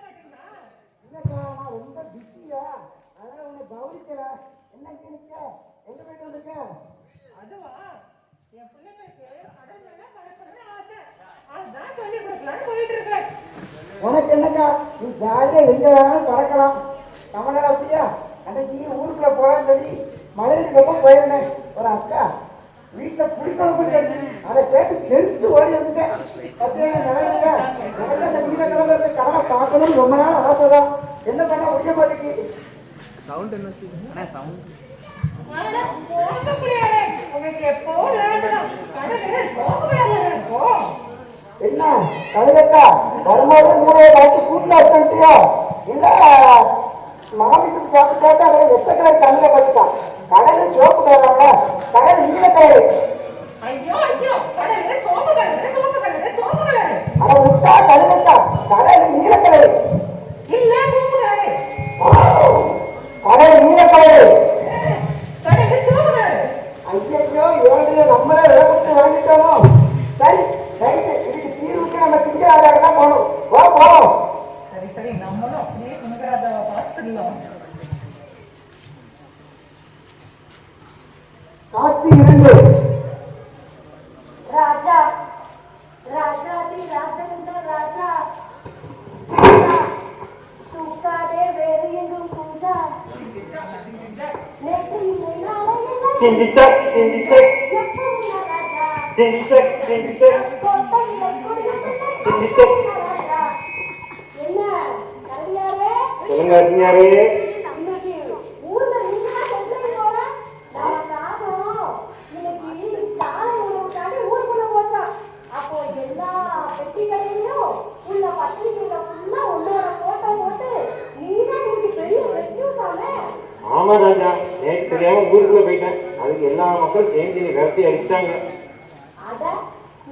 மாட்டீங்களா? இல்லக்கா நான் ரொம்ப பிஸியா அதனால உன்னை கவனிக்கல. என்ன நிக்க எங்க போயிட்டு வந்திருக்க? அதுவா? என் பிள்ளைங்களுக்கு கடல் மேல பறக்கணும்னு ஆசை. அதுதான் சொல்லி கொடுக்கலாம்னு போயிட்டு இருக்கேன். உனக்கு என்னக்கா? நீ ஜாலியா எங்க வேணாலும் பறக்கலாம். கமலா அப்படியா? அன்னைக்கு ஊருக்குள்ள போலான்னு சொல்லி மலையிலுக்கு எப்போ போயிருந்தேன் ஒரு அக்கா வீட்டுல புளிக்குழம்பு கிடைச்சு அதை கேட்டு தெரிஞ்சு ஓடி வந்துட்டேன். எனக்கு அந்த நீல கலர்ல இருக்க கடலை பார்க்கணும்னு ரொம்ப நாள் ஆசைதான். என்ன பண்ண முடிய மாட்டேங்குது. கடல் போக போ. என்ன கழுதக்கா வரும்போது மூளையை மாற்றி கூட்டில் வச்சுட்டியா இல்ல மாமிக்கு சாப்பிட்டு எத்தனை அதில் வெத்த கலர் கண்ணில் பட்டுட்டான்? கடல் சோப்பு கலர்ல கடல் நீல கலரு காட்சி இரண்டு மக்களும் சேர்ந்து நீ விரட்டி அடிச்சிட்டாங்க. அத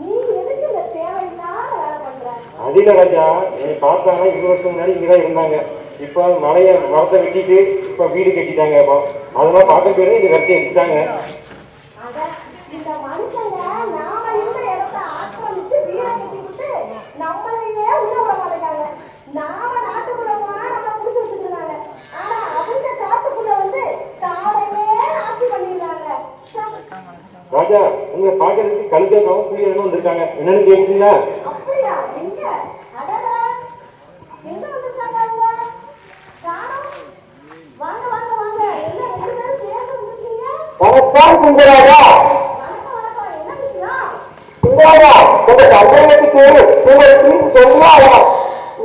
நீ எதுக்கு இந்த தேவையில்லாத வேலை பண்ற? அதில ராஜா என்னை பார்த்தாங்க இருபது வருஷம் முன்னாடி இங்கதான் இருந்தாங்க. இப்போ மலைய மரத்தை வெட்டிட்டு இப்போ வீடு கட்டிட்டாங்க. இப்போ அதெல்லாம் பார்க்க பேரு இங்க விரட்டி அடிச்சிட்டாங்க அட இந்த மனுஷங்க நாம இருந்த இடத்த ஆக்கிரமிச்சு வீட கட்டி விட்டு நம்மளையே உள்ள விட மாட்டேங்காங்க நாம நாட்டுக்குள்ள போனா நம்ம புடிச்சு வச்சுக்கிறாங்க ஆனா அவங்க காட்டுக்குள்ள வந்து காலையே ஆட்சி பண்ணிடுறாங்க ராஜா உங்களை பார்க்கறதுக்கு கழுதாக்காவும் புளியனும் வந்திருக்காங்க என்னன்னு கேட்குறீங்களா அப்படியா எங்க அடடா எங்க வந்திருக்காங்க அவங்க காணோம் வாங்க என்ன ரெண்டு பேரும் சேர்ந்து வந்திருக்கீங்க? வணக்கம் குஞ்சராஜா வணக்கம் விஷயம்? சுந்தராஜா உங்க கல்யாணத்துக்கு உங்க டீம் சொல்லாதா?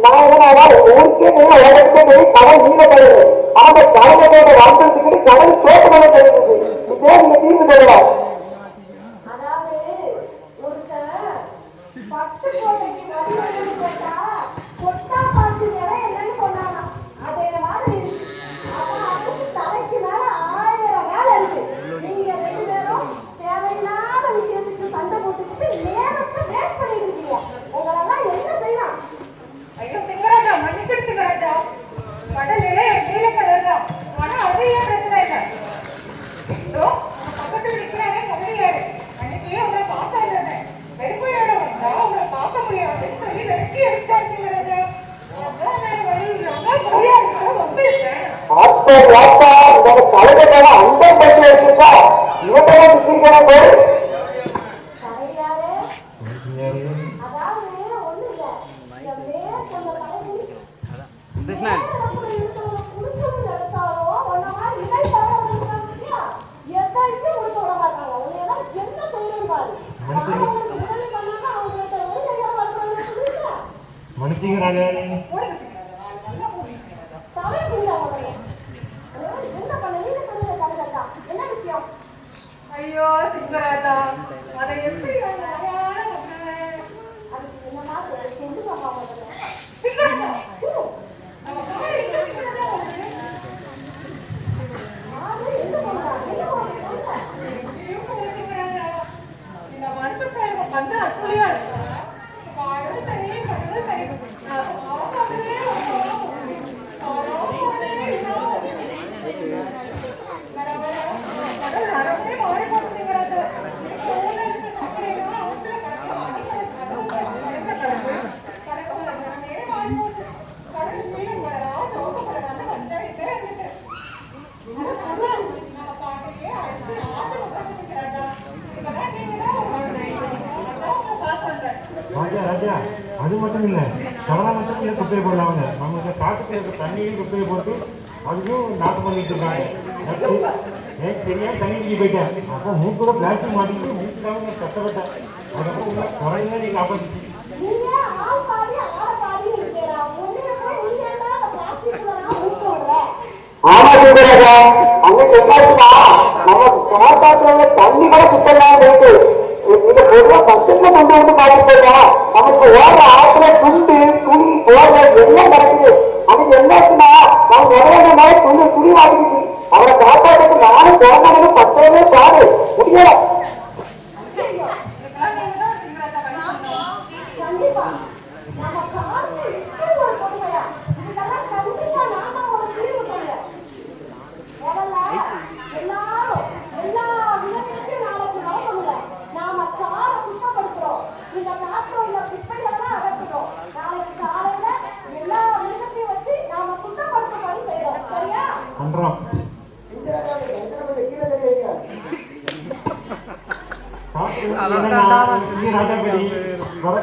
நான் என்னடா ஊருக்கே நீ உலகத்துக்கே நீ கடல் கலரு ஆனா கடலோட வாழ்றதுக்கு கடல் சோப்பு கலர் தெரியுது இதே நீங்க டீம் சொல்லலாம் আমরা বিক্রি কেনা করি ஐயோ சிங்கராஜா அதை எப்படி டிஸ்பிளே போட்டு அதுவும் நாட்டு பண்ணிட்டு இருக்காங்க எனக்கு தெரியாம தண்ணிக்கு போயிட்டேன். அப்போ மூக்கூட பிளாஸ்டிக் மாட்டிக்கிட்டு மூக்குதான் கஷ்டப்பட்டேன் அதுக்கப்புறம் உள்ள குறைங்க நீங்க ஆப்போசிட் ஆமா சொல்றா அங்க சொன்னாருமா நம்ம சமர்ப்பாத்திரங்க தண்ணி கூட வந்து பாத்துட்டு இருக்கா நமக்கு ஆத்துல துண்டு துணி போடுற எல்லாம் நடக்குது அதுக்கு என்னாச்சுன்னா நான் நிறைய மாதிரி கொஞ்சம் புரிய மாட்டேங்குது அவரை காப்பாற்றுக்கு நானும் போகணும்னு பத்தவே பாடு முடியலை.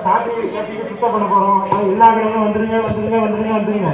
காட்டு சுத்தம் பண்ண போறோம். எல்லா கிழமையும் வந்துருங்க வந்துருங்க வந்துருங்க வந்துருங்க.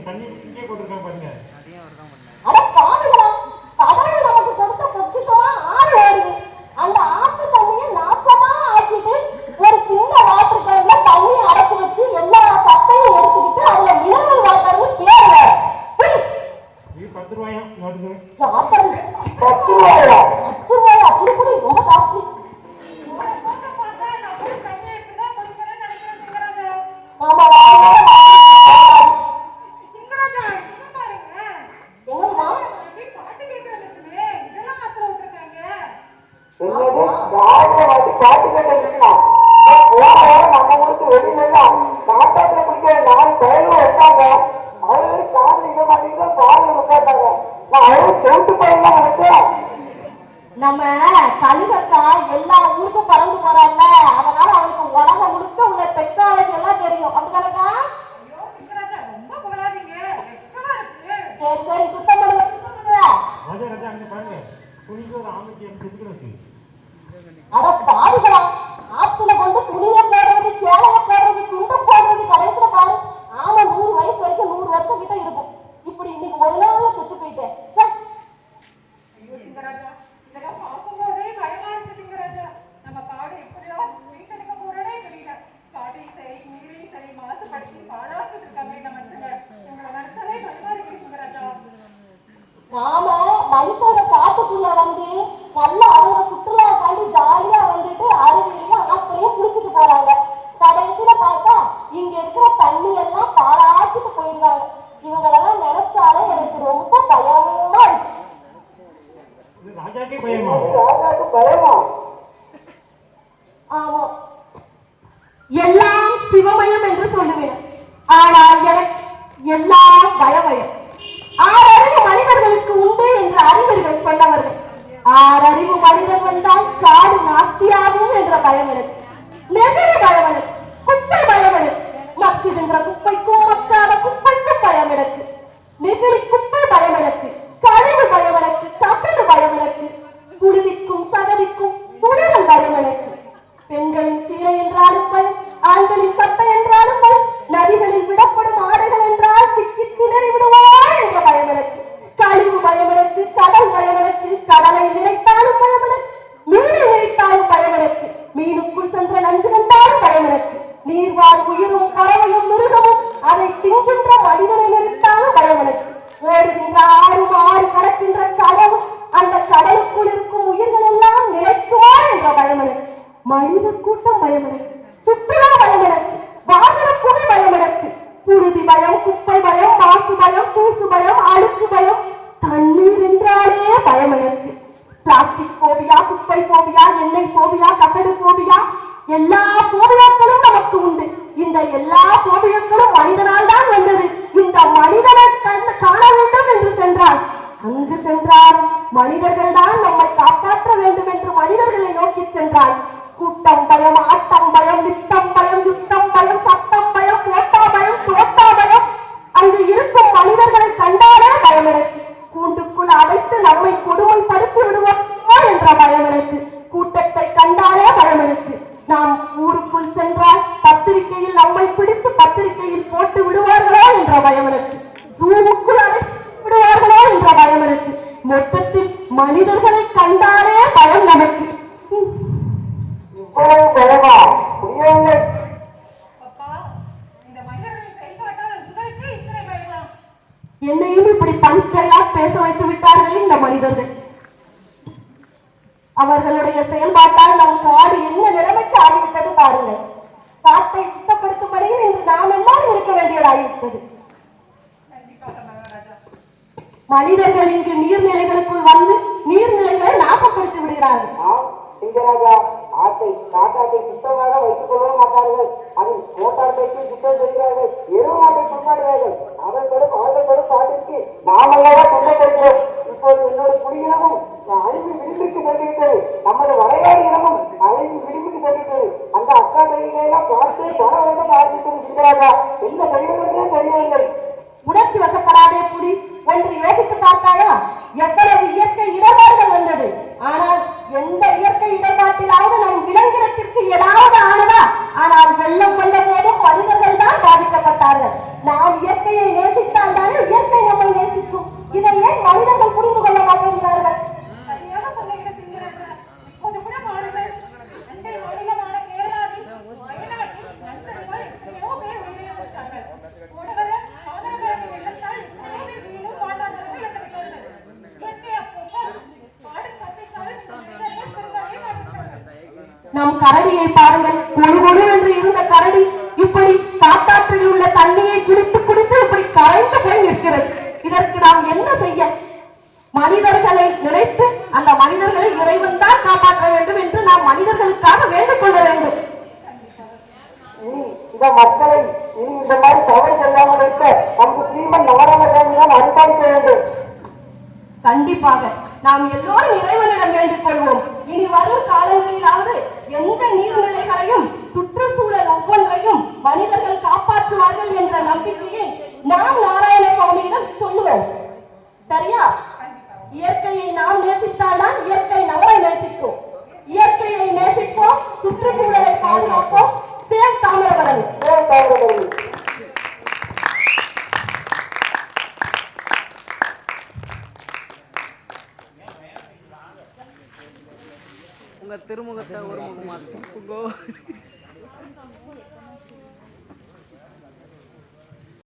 பண்ணி இங்கே போட்டிருக்காங்க பாருங்க. அதையும் அவர் சரி சரி சுத்தம் பண்ணுங்க சுத்தம் பண்ணுங்க ராஜா ராஜா அங்க பாருங்க. புலிக்கு ஒரு ஆமைக்கு எனக்கு எதுக்கு ஆத்துல வந்து நல்ல அருவா சுற்றுலாக்காண்டி ஜாலியா வந்துட்டு அருவிலையும் ஆத்துலயும் குளிச்சுட்டு போறாங்க. கடைசியில பார்த்தா இங்க இருக்கிற தண்ணி எல்லாம் பாழாக்கிட்டு போயிடுவாங்க. இவங்களெல்லாம் நினைச்சாலே எனக்கு ரொம்ப பயமா இருக்கு. பயமா? ஆமா. எல்லாம் சிவமயம் என்று சொல்லுவேன். ஆனால் எனக்கு எல்லா ஆஸ்தியாகும் என்ற பயம் எனக்கு. நெகிழி பயம் எனக்கு. என்னையும் இப்படி பஞ்ச் டைலாக் பேச வைத்து விட்டார்கள் இந்த மனிதர்கள். அவர்களுடைய செயல்பாட்டால் நம் காடு என்ன நிலைமைக்கு ஆகிவிட்டது பாருங்கள். காட்டை சுத்தப்படுத்தும் வரையில் இன்று நாம் எல்லாரும் இருக்க வேண்டியதாகிவிட்டது. மனிதர்கள் இங்கு நீர்நிலைகளுக்குள் வந்து நீர்நிலைகளை நாசப்படுத்தி விடுகிறார்கள். சிங்கராஜா ஆட்டை காட்டாட்டை சுத்தமாக வைத்துக் கொள்ளவும் மாட்டார்கள். அதில் கோட்டாட்டைக்கும் சுத்தம் செய்கிறார்கள். எருமாட்டை கொண்டாடுவார்கள்